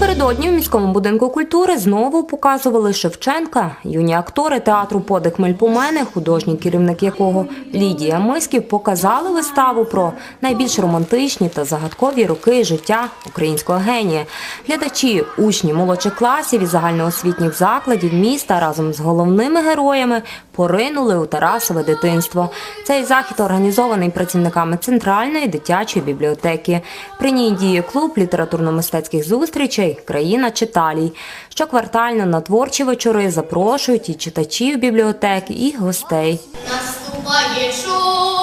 Напередодні в міському будинку культури знову показували Шевченка. Юні актори театру Подих Мельпомени, художній керівник якого Лідія Миськів, показали виставу про найбільш романтичні та загадкові роки життя українського генія. Глядачі, учні молодших класів і загальноосвітніх закладів міста разом з головними героями поринули у Тарасове дитинство. Цей захід організований працівниками центральної дитячої бібліотеки. При ній діє клуб літературно-мистецьких зустрічей Країна читалій. Щоквартально на творчі вечори запрошують і читачів бібліотеки, і гостей. Наступає час.